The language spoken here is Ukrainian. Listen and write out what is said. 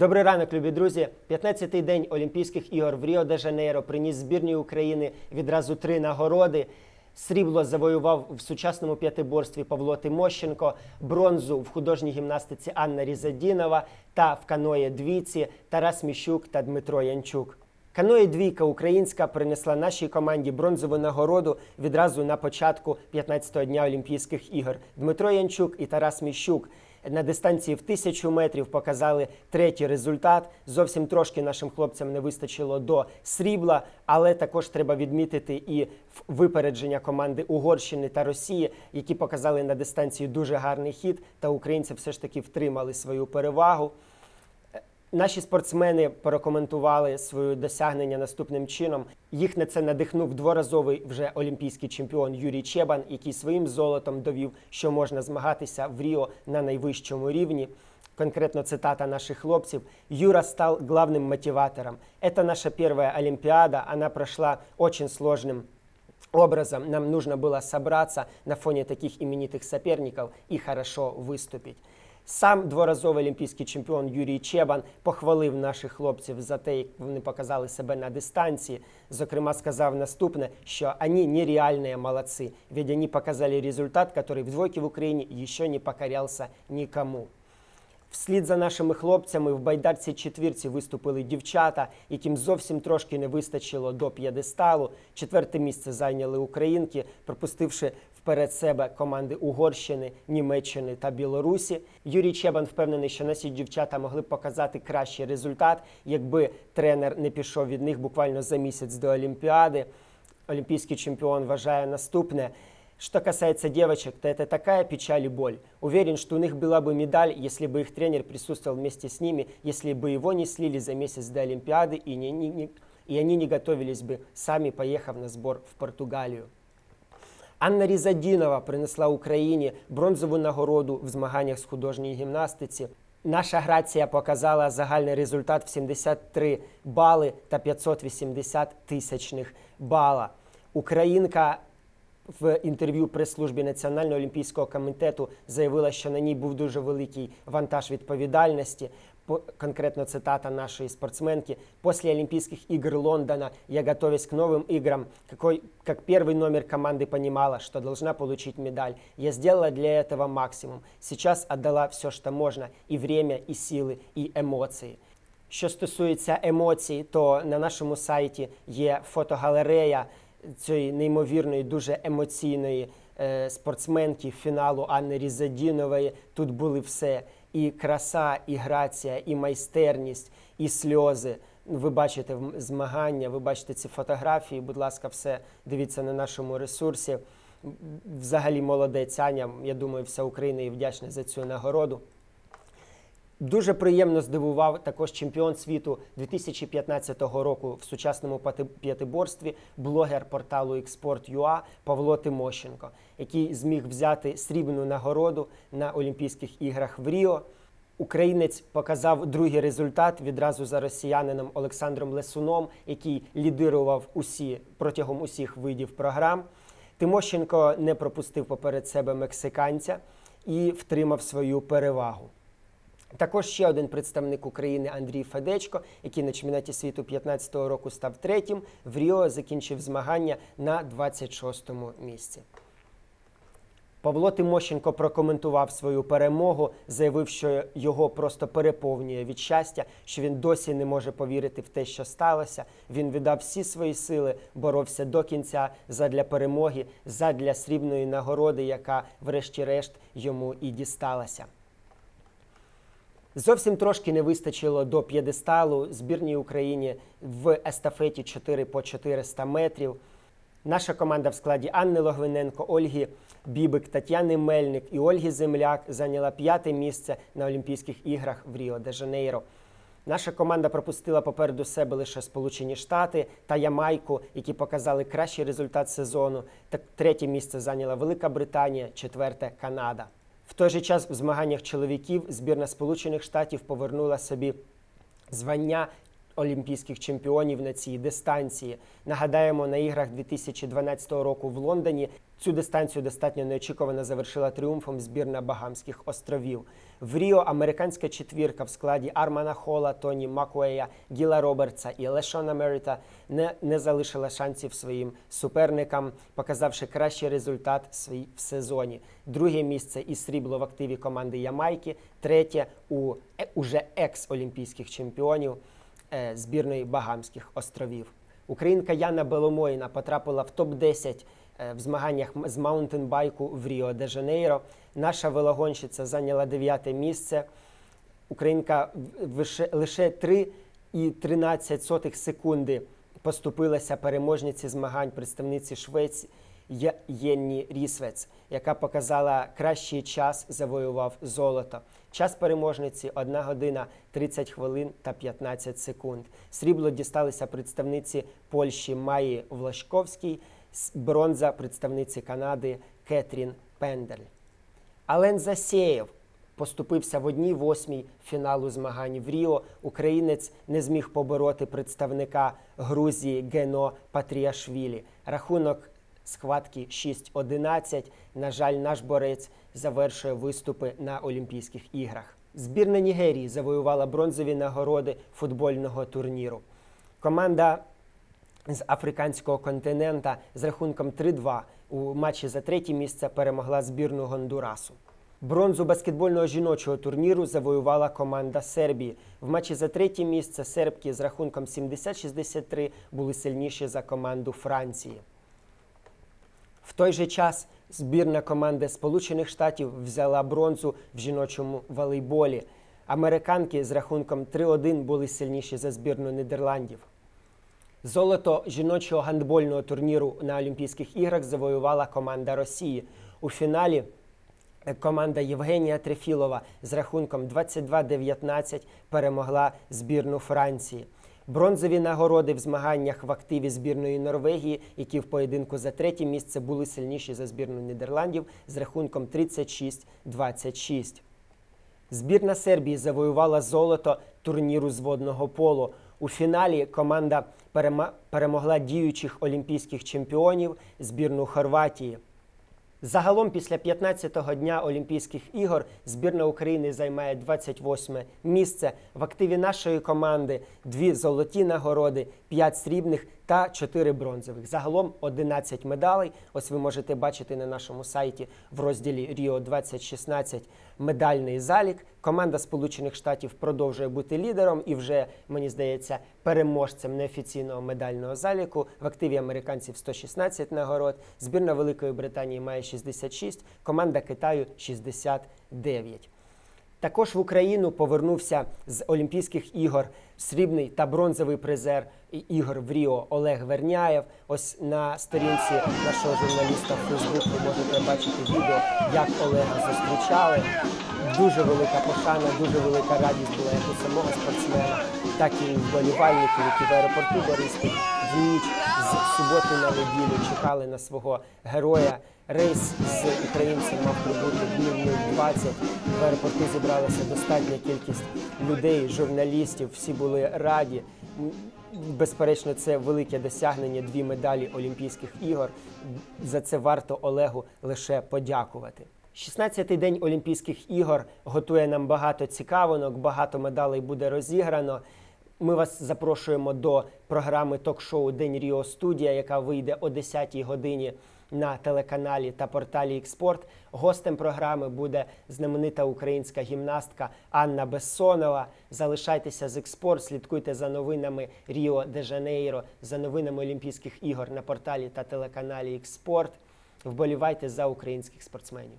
Добрий ранок, любі друзі. 15-й день Олімпійських ігор в Ріо де Жанейро приніс збірній України відразу три нагороди. Срібло завоював в сучасному п'ятиборстві Павло Тимощенко, бронзу в художній гімнастиці Анна Різадінова та в каної двійці Тарас Міщук та Дмитро Янчук. Каної двійка українська принесла нашій команді бронзову нагороду відразу на початку 15-го дня Олімпійських ігор. Дмитро Янчук і Тарас Міщук на дистанції в тисячу метрів показали третій результат. Зовсім трошки нашим хлопцям не вистачило до срібла, але також треба відмітити і випередження команди Угорщини та Росії, які показали на дистанції дуже гарний хід, та українці все ж таки втримали свою перевагу. Наші спортсмени прокоментували своє досягнення наступним чином. Їх на це надихнув дворазовий вже олімпійський чемпіон Юрій Чебан, який своїм золотом довів, що можна змагатися в Ріо на найвищому рівні. Конкретно цитата наших хлопців. Юра стал главным мотиватором. Это наша первая Олимпиада. Она прошла очень сложным образом. Нам нужно было собраться на фоне таких именитых соперников и хорошо выступить. Сам дворазовий олімпійський чемпіон Юрій Чебан похвалив наших хлопців за те, як вони показали себе на дистанції. Зокрема, сказав наступне, що вони нереальні молодці, ведь вони показали результат, який в двойці в Україні ще не покорявся нікому. Вслід за нашими хлопцями в байдарці четвірці виступили дівчата, яким зовсім трошки не вистачило до п'єдесталу. Четверте місце зайняли українки, пропустивши вперед себе команди Угорщини, Німеччини та Білорусі. Юрій Чебан впевнений, що наші дівчата могли б показати кращий результат, якби тренер не пішов від них буквально за місяць до Олімпіади. Олимпийский чемпион вважає наступне. Что касается девочек, то это такая печаль и боль. Уверен, что у них была бы медаль, если бы их тренер присутствовал вместе с ними, если бы его не слили за месяц до Олимпиады и, не- не- не- и они не готовились бы, сами поехав на сбор в Португалию. Анна Різадінова принесла Україні бронзову нагороду в змаганнях з художньої гімнастиці. Наша грація показала загальний результат в 73 бали та 580 тисячних бала. Українка в інтерв'ю прес-службі Національного олімпійського комітету заявила, що на ній був дуже великий вантаж відповідальності. По- Конкретно цитата нашей спортсменки. «После Олимпийских игр Лондона я, готовясь к новым играм, какой, как первый номер команды понимала, что должна получить медаль. Я сделала для этого максимум. Сейчас отдала все, что можно, и время, и силы, и емоції. Що стосується емоцій, то на нашому сайті є фотогалерея цієї неймовірної, дуже емоційної е, спортсменки фіналу Анни Різадінової. Тут були все: і краса, і грація, і майстерність, і сльози. Ви бачите змагання, ви бачите ці фотографії. Будь ласка, все дивіться на нашому ресурсі. Взагалі молодець Аня. Я думаю, вся Україна і вдячна за цю нагороду. Дуже приємно здивував також чемпіон світу 2015 року в сучасному п'ятиборстві, блогер порталу Export.ua Павло Тимощенко, який зміг взяти срібну нагороду на Олімпійських іграх в Ріо. Українець показав другий результат відразу за росіянином Олександром Лесуном, який лідирував усі протягом усіх видів програм. Тимощенко не пропустив поперед себе мексиканця і втримав свою перевагу. Також ще один представник України Андрій Федечко, який на чемпіонаті світу 15-го року став третім, в Ріо закінчив змагання на 26-му місці. Павло Тимощенко прокоментував свою перемогу, заявив, що його просто переповнює від щастя, що він досі не може повірити в те, що сталося. Він віддав всі свої сили, боровся до кінця задля перемоги, задля срібної нагороди, яка, врешті-решт, йому і дісталася. Зовсім трошки не вистачило до п'єдесталу збірній Україні в естафеті 4 по 400 метрів. Наша команда в складі Анни Логвиненко, Ольги Бібик, Тетяни Мельник і Ольги Земляк зайняла п'яте місце на Олімпійських іграх в Ріо де Жанейро. Наша команда пропустила попереду себе лише Сполучені Штати та Ямайку, які показали кращий результат сезону. Так третє місце зайняла Велика Британія, четверте Канада. В той же час в змаганнях чоловіків збірна Сполучених Штатів повернула собі звання олімпійських чемпіонів на цій дистанції. Нагадаємо, на іграх 2012 року в Лондоні Цю дистанцію достатньо неочікувано завершила тріумфом збірна Багамських островів. В Ріо американська четвірка в складі Армана Хола, Тоні Макуея, Гіла Робертса і Лешона Меріта не, не залишила шансів своїм суперникам, показавши кращий результат свій в сезоні. Друге місце і срібло в активі команди Ямайки, третє у е, уже екс-олімпійських чемпіонів збірної Багамських островів. Українка Яна Беломоїна потрапила в топ-10 е, в змаганнях з маунтенбайку в Ріо де Жанейро. Наша велогонщиця зайняла дев'яте місце. Українка лише 3,13 секунди поступилася переможниці змагань представниці Швеції Єнні Рісвец, яка показала кращий час, завоював золото. Час переможниці 1 година 30 хвилин та 15 секунд. Срібло дісталися представниці Польщі Маї Влашковській, бронза представниці Канади Кетрін Пендель. Ален Засєєв поступився в одній восьмій фіналу змагань в Ріо. Українець не зміг побороти представника Грузії Гено Патріашвілі. Рахунок схватки 6-11. На жаль, наш борець завершує виступи на Олімпійських іграх. Збірна Нігерії завоювала бронзові нагороди футбольного турніру. Команда з африканського континента з рахунком 3-2 у матчі за третє місце перемогла збірну Гондурасу. Бронзу баскетбольного жіночого турніру завоювала команда Сербії. В матчі за третє місце сербки з рахунком 70-63 були сильніші за команду Франції. Той же час збірна команди Сполучених Штатів взяла бронзу в жіночому волейболі. Американки з рахунком 3-1 були сильніші за збірну Нідерландів. Золото жіночого гандбольного турніру на Олімпійських іграх завоювала команда Росії. У фіналі команда Євгенія Трефілова з рахунком 22-19 перемогла збірну Франції. Бронзові нагороди в змаганнях в активі збірної Норвегії, які в поєдинку за третє місце були сильніші за збірну Нідерландів з рахунком 36-26. Збірна Сербії завоювала золото турніру з водного полу. У фіналі команда перемогла діючих олімпійських чемпіонів збірну Хорватії. Загалом після 15-го дня Олімпійських ігор збірна України займає 28 місце. В активі нашої команди дві золоті нагороди, п'ять срібних та 4 бронзових. Загалом 11 медалей. Ось ви можете бачити на нашому сайті в розділі Ріо 2016 медальний залік. Команда Сполучених Штатів продовжує бути лідером і вже, мені здається, переможцем неофіційного медального заліку. В активі американців 116 нагород. Збірна Великої Британії має 66, команда Китаю 69. Також в Україну повернувся з Олімпійських ігор срібний та бронзовий призер ігор в Ріо Олег Верняєв. Ось на сторінці нашого журналіста в Фейсбук можете бачити відео, як Олега зустрічали. Дуже велика пошана, дуже велика радість була як у самого спортсмена, так і вболівальників, які в аеропорту Бориспіль в з суботи на неділю чекали на свого героя. Рейс з українцем мав прибути в 0020. В аеропорту зібралася достатня кількість людей, журналістів. Всі були раді. Безперечно, це велике досягнення дві медалі Олімпійських ігор. За це варто Олегу лише подякувати. 16-й день Олімпійських ігор готує нам багато цікавинок, багато медалей буде розіграно. Ми вас запрошуємо до програми ток-шоу День Ріо Студія, яка вийде о 10-й годині на телеканалі та порталі Експорт. Гостем програми буде знаменита українська гімнастка Анна Бессонова. Залишайтеся з експорт, слідкуйте за новинами Ріо де Жанейро, за новинами Олімпійських ігор на порталі та телеканалі Експорт. Вболівайте за українських спортсменів.